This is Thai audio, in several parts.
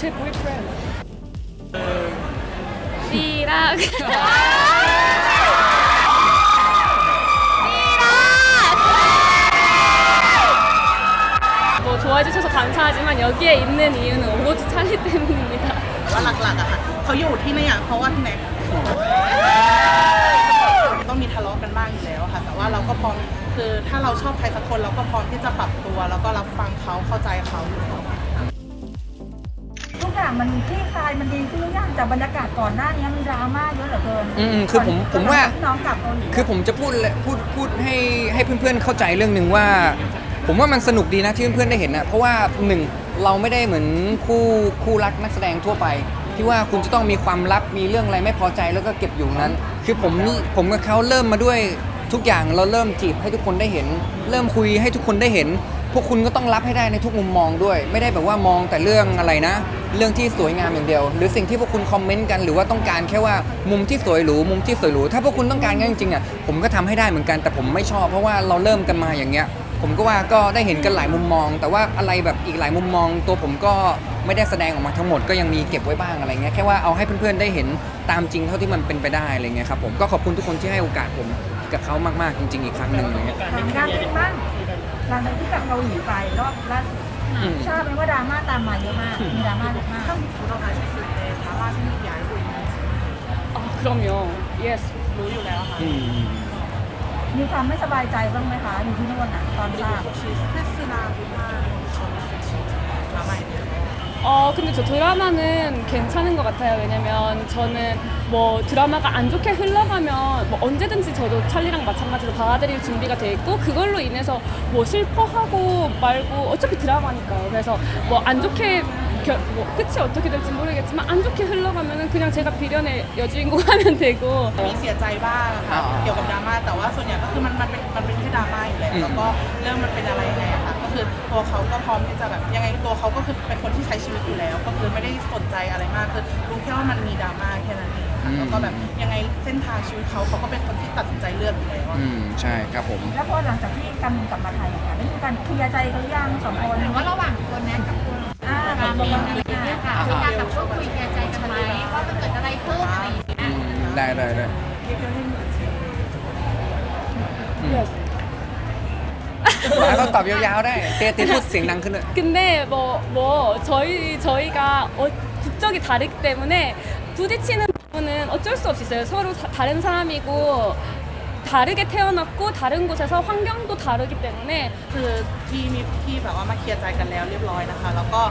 제 보이프렌드. 띠랑. 띠랑. 뭐 좋아해 주셔서 감사하지만 여기에 있는 이유는 오로지 찰리 때문입니다. แต่ว่าหลักๆอะค่ะเขาอยู่ที่เนี่ยเพราะว่าพี่แน็กต้องมีทะเลาะกันบ้างอยู่แล้วค่ะ แต่ว่าเราก็พร้อมคือถ้าเราชอบใครสักคนเราก็พร้อมที่จะปรับตัว แล้วก็รับฟังเขาเข้าใจเขาอยู่แล้ว ทุก อย่างมันคลี่คลายมันดีขึ้นหรือยังจากบรรยากาศก่อนหน้านี้มันดราม่าเยอะเหลือเกินอืมคือผมผมว่าที่น้องกลับเกาหลีคือผมจะพูดเลยพูดพูดให้ให้เพื่อนๆเข้าใจเรื่องหนึ่งว่า ผมว่ามันสนุกดีนะที่เพื่อนๆได้เห็นนะเพราะว่าหนึ่งเราไม่ได้เหมือนคู่คู่รักนักแสดงทั่วไป ที่ว่าคุณจะต้องมีความลับมีเรื่องอะไรไม่พอใจแล้วก็เก็บอยู่นั้น คือผมผมกับเขาเริ่มมาด้วย ทุกอย่างเราเริ่มจีบให้ทุกคนได้เห็น เริ่มคุยให้ทุกคนได้เห็น พวกคุณก็ต้องรับให้ได้ในทุกมุมมองด้วย ไม่ได้แบบว่ามองแต่เรื่องอะไรนะ เรื่องที่สวยงามอย่างเดียว หรือสิ่งที่พวกคุณคอมเมนต์กันหรือว่าต้องการแค่ว่ามุมที่สวยหรูมุมที่สวยหรูถ้าพวกคุณต้องการงั้นจริงๆอะผมก็ทำให้ได้เหมือนกันแต่ผมไม่ชอบ เพราะว่าเราเริ่มกันมาอย่างเงี้ยผมก็ว่าก็ได้เห็นกันหลายมุมมอง แต่ว่าอะไรแบบอีกหลายมุมมอง ตัวผมก็ไม่ได้แสดงออกมาทั้งหมดก็ยังมีเก็บไว้บ้างอะไรเงี้ยแค่ว่าเอาให้เพื่อนๆได้เห็นตามจริงเท่าที่มันเป็นไปได้อะไรเงี้ยครับผมก็ขอบคุณทุกคนที่ให้โอกาสผม กับเขามากๆจริง ๆ อีกครั้งหนึ่งอะไรเงี้ย ทำงานเองบ้างหลังจากที่กลับเกาหลีไปรอบล่าสุด อืม ทราบไหมว่าดราม่าตามมาเยอะมากมีดราม่าเยอะมาก เราหาชีวิตในฐานะที่ย้ายคุย 아, 그럼요. 예스. รู้อยู่แล้วค่ะ อืม มีความไม่สบายใจบ้างไหมคะอยู่ที่นู่นอ่ะตอนทราบ ชีสเทสนาบุมาชนสิมาใหม่ 어, 근데 저 드라마는 괜찮은 것 같아요. 왜냐면 저는 뭐 드라마가 안 좋게 흘러가면 뭐 언제든지 저도 찰리랑 마찬가지로 받아들일 준비가 돼 있고 그걸로 인해서 뭐 슬퍼하고 말고 어차피 드라마니까요. 그래서 뭐 안 좋게 결, 뭐 끝이 어떻게 될지 모르겠지만 안 좋게 흘러가면은 그냥 제가 비련의 여주인공 하면 되고 มีเสียใจบ้างอะค่ะ อ่า เกี่ยวกับดราม่าแต่ว่าส่วนใหญ่ก็คือมันมันเป็นมันเป็นแค่ดราม่าอยู่แล้ว อืม แล้วก็เรื่องมันเป็นอะไรยังไงอะค่ะก็ คือตัวเขาก็พร้อมที่จะแบบยังไงตัวเขาก็คือเป็นคนที่ใช้ชีวิตอยู่แล้ว ก็คือไม่ได้สนใจอะไรมากคือรู้แค่ว่ามันมีดราม่าแค่นั้นเองค่ะแล้วก็แบบยังไงเส้นทางชีวิตเขาเขาก็เป็นคนที่ตัดสินใจเลือกอยู่แล้วอะ อืมใช่ครับผม แล้วพอหลังจากที่กำลังกลับมาไทยอะค่ะได้มีการเคลียร์ใจกันหรือยังสองคนหรือว่าระหว่างตัวแนทกับคุณอ่าราตกลมิงนกันอะไรอย่างเงี้ยค่ะอ่ามีการแบบพูดคุยแชร์ใจกันไหมว่ามันเกิดอะไรขึ้นอะไรอย่างเงี้ยอืมได้ได้ได้อืม예 스. หมาต้องตอบยาวๆได้เตตีพูดเสียงดังขึ้นเลย 근데 뭐, 뭐, 저희, 저희가 어, 국적이 다르기 때문에 부딪히는 부분은 어쩔 수 없이 있어요. 서로 다, 다른 사람이고, 다르게 태어났고, 다른 곳에서 환경도 다르기 때문에 คือที่มีที่แบบว่ามาเคลียร์ใจกันแล้วเรียบร้อยนะคะ แล้วก็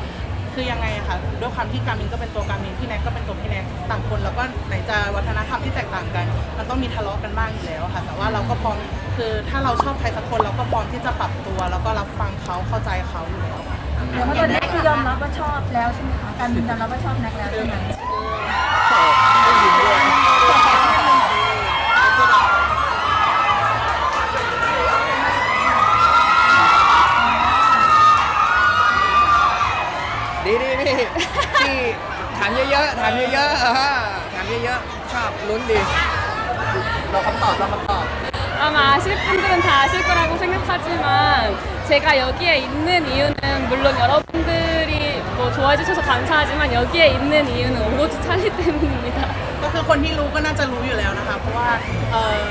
คือยังไงอะคะด้วยความที่การมินก็เป็นตัวการมินพี่แน็กก็เป็นตัวพี่แน็กต่างคนแล้วก็ไหนจะวัฒนธรรมที่แตกต่างกัน มันต้องมีทะเลาะกันบ้างอยู่แล้วค่ะ แต่ว่าเราก็พร้อม คือถ้าเราชอบใครสักคนเราก็พร้อมที่จะปรับตัว แล้วก็รับฟังเขาเข้าใจเขาอยู่แล้วค่ะเดี๋ยวว่าตอนนี้คือยอมรับว่าชอบแล้วใช่ไหมคะการยอมรับว่าชอบแน็กแล้วใช่ไหมดีดีพี่ที่ถามเยอะๆถามเยอะๆอ่าถามเยอะๆชอบลุ้นดีรอคำตอบรอคำตอบ 아마 아실 분들은 다 아실 거라고 생각하지만 제가 여기에 있는 이유는 물론 여러분들이 뭐 좋아해 주셔서 감사하지만 여기에 있는 이유는 오로지 찰리 때문입니다. ก็คือคนที่รู้ก็น่าจะรู้อยู่แล้วนะคะ เพราะว่าเออ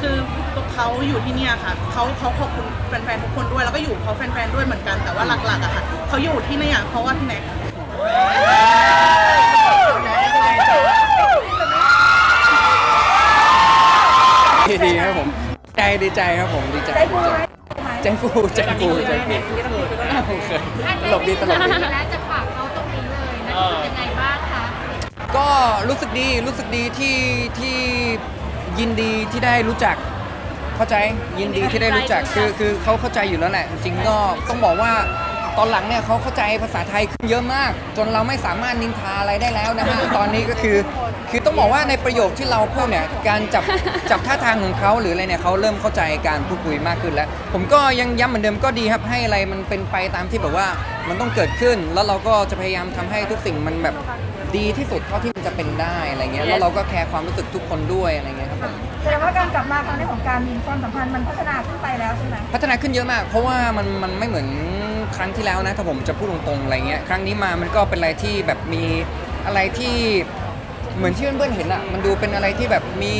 คือเขาอยู่ที่เนี่ยค่ะเขาเขาขอบคุณแฟนๆทุกคนด้วย แล้วก็อยู่เพราะแฟนๆด้วยเหมือนกัน แต่ว่าหลักๆอะค่ะเขาอยู่ที่เนี่ยเพราะว่าพี่แน็ก ดีใจครับผมดีใจใจฟูไหมไหมใจฟูใจฟูใจฟูโอเคตลกดีตลกดีแล้วจะฝากเขาตรงนี้เลยนะรู้สึกยังไงบ้างคะก็รู้สึกดีรู้สึกดีที่ที่ยินดีที่ได้รู้จักเข้าใจยินดีที่ได้รู้จักคือคือเขาเข้าใจอยู่แล้วแหละจริงๆก็ต้องบอกว่า ตอนหลังเนี่ยเขาเข้าใจภาษาไทยขึ้นเยอะมาก จนเราไม่สามารถนินทาอะไรได้แล้วนะฮะ ตอนนี้ก็คือ คือต้องบอกว่าในประโยคที่เราพูดเนี่ย การจับ จับท่าทางของเขาหรืออะไรเนี่ยเขาเริ่มเข้าใจการพูดคุยมากขึ้นแล้ว ผมก็ยังย้ำเหมือนเดิมก็ดีครับ ให้อะไรมันเป็นไปตามที่แบบว่ามันต้องเกิดขึ้น แล้วเราก็จะพยายามทำให้ทุกสิ่งมันแบบดีที่สุดเท่าที่มันจะเป็นได้อะไรเงี้ย แล้วเราก็แคร์ความรู้สึกทุกคนด้วยอะไรเงี้ยครับผม แสดงว่าการกลับมาครั้งนี้ของการมีความสัมพันธ์มันพัฒนาขึ้นไปแล้วใช่ไหม พัฒนาขึ้นเยอะมาก เพราะว่ามันมันไม่เหมือน ครั้งที่แล้วนะถ้าผมจะพูดตรงๆอะไรเงี้ยครั้งนี้มามันก็เป็นอะไรที่แบบมีอะไรที่เหมือนที่เพื่อนๆเห็นอะมันดูเป็นอะไรที่แบบมี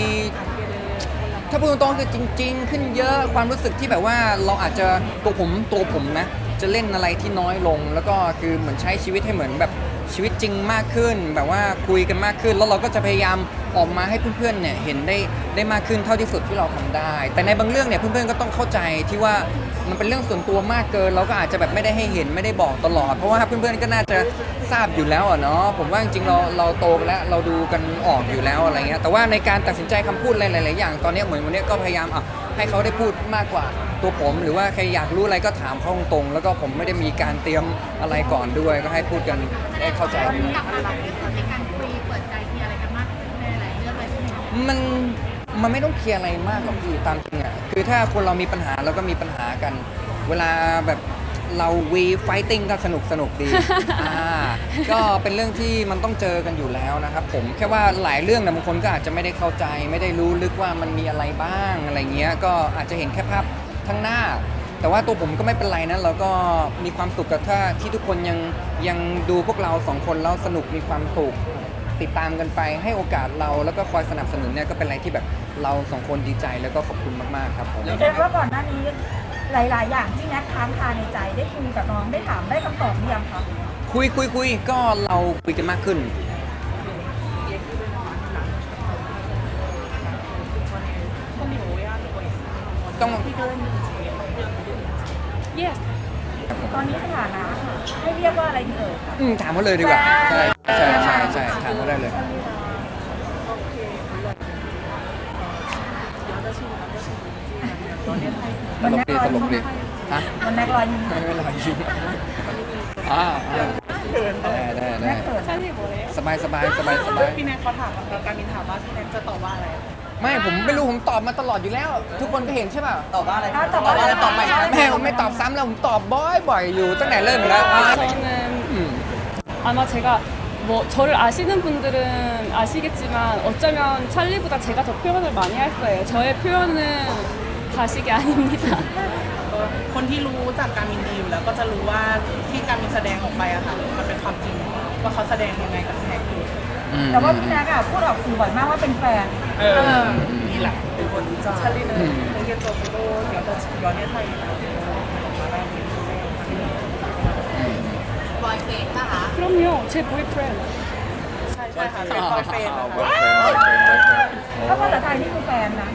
ถ้าพูดตรงๆคือจริง ๆ ขึ้นเยอะความรู้สึกที่แบบว่าเราอาจจะตัวผมตัวผมนะ จะเล่นอะไรที่น้อยลง แล้วก็คือเหมือนใช้ชีวิตให้เหมือนแบบ ชีวิตจริงมากขึ้น แบบว่าคุยกันมากขึ้น แล้วเราก็จะพยายามออกมาให้เพื่อนๆเนี่ยเห็นได้ได้มากขึ้นเท่าที่สุดที่เราทำได้ แต่ในบางเรื่องเนี่ยเพื่อนๆก็ต้องเข้าใจที่ว่ามันเป็นเรื่องส่วนตัวมากเกิน เราก็อาจจะแบบไม่ได้ให้เห็นไม่ได้บอกตลอด เพราะว่าเพื่อนๆก็น่าจะทราบอยู่แล้วอะเนาะผมว่าจริงๆเราเราโตกันแล้วเราดูกันออกอยู่แล้วอะไรเงี้ยแต่ว่าในการตัดสินใจคำพูดหลายๆอย่างตอนเนี้ยเหมือนวันเนี้ยก็พยายามอะให้เขาได้พูดมากกว่า ตัวผม หรือว่าใครอยากรู้อะไรก็ถามเขาตรงๆแล้วก็ผมไม่ได้มีการเตรียมอะไรก่อนด้วย ก็ให้พูดกันได้เข้าใจกันกลับมาแบบนี้คือมีการคุยเปิดใจเคลียร์อะไรกันมากขึ้นในหลายเรื่องเลยใช่ไหมคะมันมันไม่ต้องเคลียร์อะไรมากหรอกพี่ตามจริงอะคือถ้าคนเรามีปัญหาเราก็มีปัญหากัน เวลาแบบเราวีไฟติ้งก็สนุกสนุกดีอ่าก็เป็นเรื่องที่มันต้องเจอกันอยู่แล้วนะครับผมแค่ว่าหลายเรื่องนะบางคนก็อาจจะไม่ได้เข้าใจ ไม่ได้รู้ลึกว่ามันมีอะไรบ้างอะไรเงี้ยก็อาจจะเห็นแค่ภาพ ข้างหน้า แต่ว่าตัวผมก็ไม่เป็นไรนะเราก็มีความสุขกับถ้าที่ทุกคนยังยังดูพวกเราสองคนแล้วสนุกมีความสุขติดตามกันไปให้โอกาสเราแล้วก็คอยสนับสนุนเนี่ยก็เป็นอะไรที่แบบเราสองคนดีใจแล้วก็ขอบคุณมากๆครับผมแสดงว่าก่อนหน้านี้หลาย ๆ อย่างที่แน็กค้างคาในใจได้คุยกับน้องได้ถามได้คำตอบหรือยังคะคุยคุยคุยก็เราคุยกันมากขึ้น ต้องตอนนี้สถานะให้เรียกว่าอะไรเลยอืมถามเขาเลยดีกว่าใช่ใช่ใช่ถามเขาได้เลย ตลกดีตลกดีฮะมันแม่กรอยยิ้มไม่เป็นไยิ้มอ่าอ่าได้ได้ได้สบายสบายสบายสบาย พี่แนนเขาถามเราการมินถามว่าพี่แนนจะตอบว่าอะไร ไม่ผมไม่รู้ผมตอบมาตลอดอยู่แล้ว ทุกคนก็เห็นใช่ป่ะ ตอบว่าอะไร อ่ะตอบว่าอะไรตอบไป แม่ผมไม่ตอบซ้ำแล้วผมตอบบ่อยๆอยู่ตั้งแต่เริ่มอยู่แล้วอ่า 저는 อืม 아마 제가 뭐 저를 아시는 분들은 아시겠지만 어쩌면 찰리보다 제가 더 표현을 많이 할 거예요. 저의 표현은 가식이 아닙니다. คนที่รู้จากการมินดีอยู่แล้วก็จะรู้ว่าที่การมินแสดงออกไปอะค่ะมันเป็นความจริงว่าเขาแสดงยังไงกับพี่แน็กอยู่ อืม แต่ว่าพี่แน็กอะพูดออกสื่อบ่อยมากว่าเป็นแฟน เออนี่แหละเป็นคนรู้จักชาลีเลยเป็นเกียรติโจโฟโต้เดี๋ยวจะย้อนเนี่ยไทยนะ บอยเฟนป่ะคะ 그럼요, 제 보이프렌드. ใช่ใช่ค่ะเป็นบอยเฟนนะคะ ถ้าภาษาไทยนี่คือแฟนนะ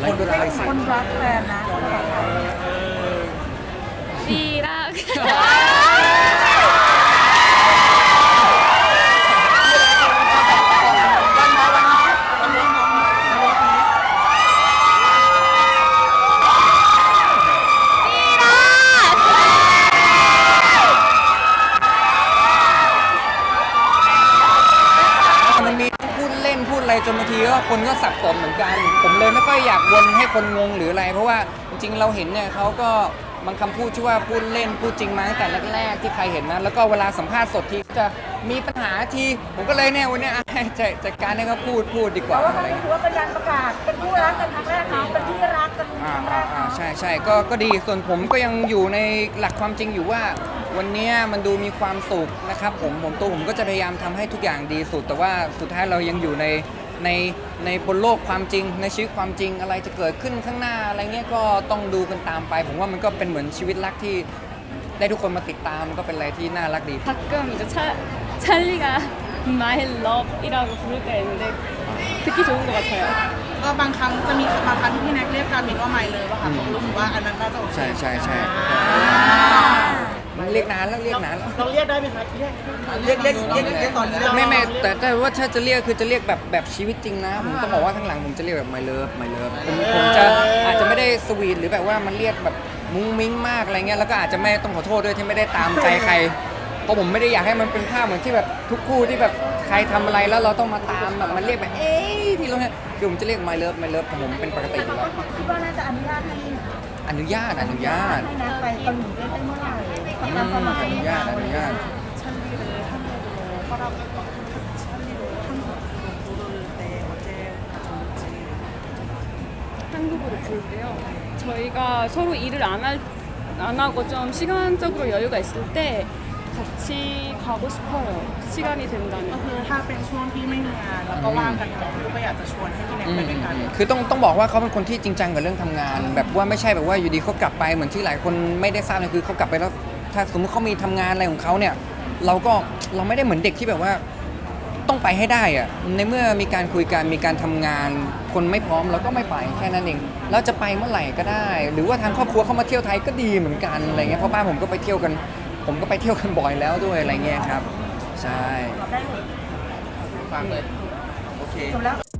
ไลฟ์ก็ได้สิ คนรักแฟนนะภาษาไทย 띠락. 띠 คนก็สับสนเหมือนกัน ผมเลยไม่ค่อยอยากวนให้คนงงหรืออะไร เพราะว่าจริงๆเราเห็นเนี่ยเขาก็บางคำพูดที่ว่าพูดเล่นพูดจริงมาตั้งแต่แรกๆที่ใครเห็นนะแล้วก็เวลาสัมภาษณ์สดทีจะมีปัญหาทีผมก็เลยเนี่ยวันเนี้ยอะให้จัดจัดการให้เขาพูดพูดดีกแต่ว่าว่าคอะรั้งไรนี้เงี้ย ถือว่าเป็นการประกาศ เป็นคู่รักกันครั้งแรกเขาเป็นที่รักกันคอ่ารั้งแรอ่ากอ่าเขาใช่ใช่ก็ก็ดีส่วนผมก็ยังอยู่ในหลักความจริงอยู่ว่า วันเนี้ยมันดูมีความสุขนะครับผมผมตัวผมก็จะพยายามทำให้ทุกอย่างดีสุด แต่ว่าสุดท้ายเรายังอยู่ใน ในในบนโลกความจริง ในชีวิตความจริงอะไรจะเกิดขึ้นข้างหน้าอะไรเงี้ยก็ต้องดูกันตามไป ผมว่ามันก็เป็นเหมือนชีวิตรักที่ได้ทุกคนมาติดตามมันก็เป็นอะไรที่น่ารักดี 가끔 이제 차, 찰리가 My Love이라고 부를 때 있는데 듣기 좋은 것 같아요. ก็บางครั้งจะมีบางครั้งที่พี่แน็กเรียกการมินว่าไม่เลยว่าค่ะผมรู้สึกว่าอันนั้นน่าจะโอเค ใช่ใช่ใช่มัน เรียกนานแล้วเรียกนานแล้ว เราเรียกได้ไหมคะเรียกเรียกเรียกเรียกเรียกตอนนี้ได้ห ไม่ไม่แต่แต่ว่าถ้าจะเรียกคือจะเรียกแบบแบบชีวิตจริงนะ ผมต้องบอกว่าข้างหลังผมจะเรียกแบบ my love my love ผมผมจะอาจจะไม่ได้สวีทหรือแบบว่ามันเรียกแบบมุ้งมิ้งมากอะไรเงี้ยแล้วก็อาจจะไม่ต้องขอโทษด้วยที่ไม่ได้ตามใจใคร เพราะผมไม่ได้อยากให้มันเป็นภาพเหมือนที่แบบทุกคู่ที่แบบใครทำอะไรแล้วเราต้องมาตามแบบมันเรียกแบบเอ๊ะที่เราเนี่ยคือผมจะเรียก my love my love ของผมเป็นปกติอยู่แล้วคิดว่าน่าจะอนุญาตให้อนุญาตอนุญาต ให้แน็กไปตะลุยได้เมื่อไหร่ อื ตามความห ม มาย อนุญาตอนุญาต 찰리를 한국으로 허락 찰리를 한국으로 부를 때 언제 가져올지 한국으로 부를 때요. 저희가 서로 일을 안 할 안 하고 좀 시간적으로 여유가 있을 때 같이 가고 싶어요. 시간이 ก็ 된다면. คือถ้าเป็นช่วงที่ไม่มีงานแล้วก็ว่างกันทั้งคู่ก็อยากจะชวนให้พี่แน็กไปด้วยกัน คือต้องต้องบอกว่าเขาเป็นคนที่จริงจังกับเรื่องทำงาน แบบว่าไม่ใช่แบบว่าอยู่ดีเขากลับไปเหมือนที่หลายคนไม่ได้ทราบเลยคือเขากลับไปแล้ว ถ้าสมมติเขามีทำงานอะไรของเขาเนี่ย เราก็เราไม่ได้เหมือนเด็กที่แบบว่าต้องไปให้ได้อะในเมื่อมีการคุยกันมีการทำงาน คนไม่พร้อมเราก็ไม่ไปแค่นั้นเองแล้วจะไปเมื่อไหร่ก็ได้ หรือว่าทางครอบครัวเขามาเที่ยวไทยก็ดีเหมือนกันอะไรเงี้ยเพราะบ้านผมก็ไปเที่ยวกัน ผมก็ไปเที่ยวกันบ่อยแล้วด้วยอะไรเงี้ยครับ ใช่ตอบได้เลยฟังเลยโอเคจบแล้ว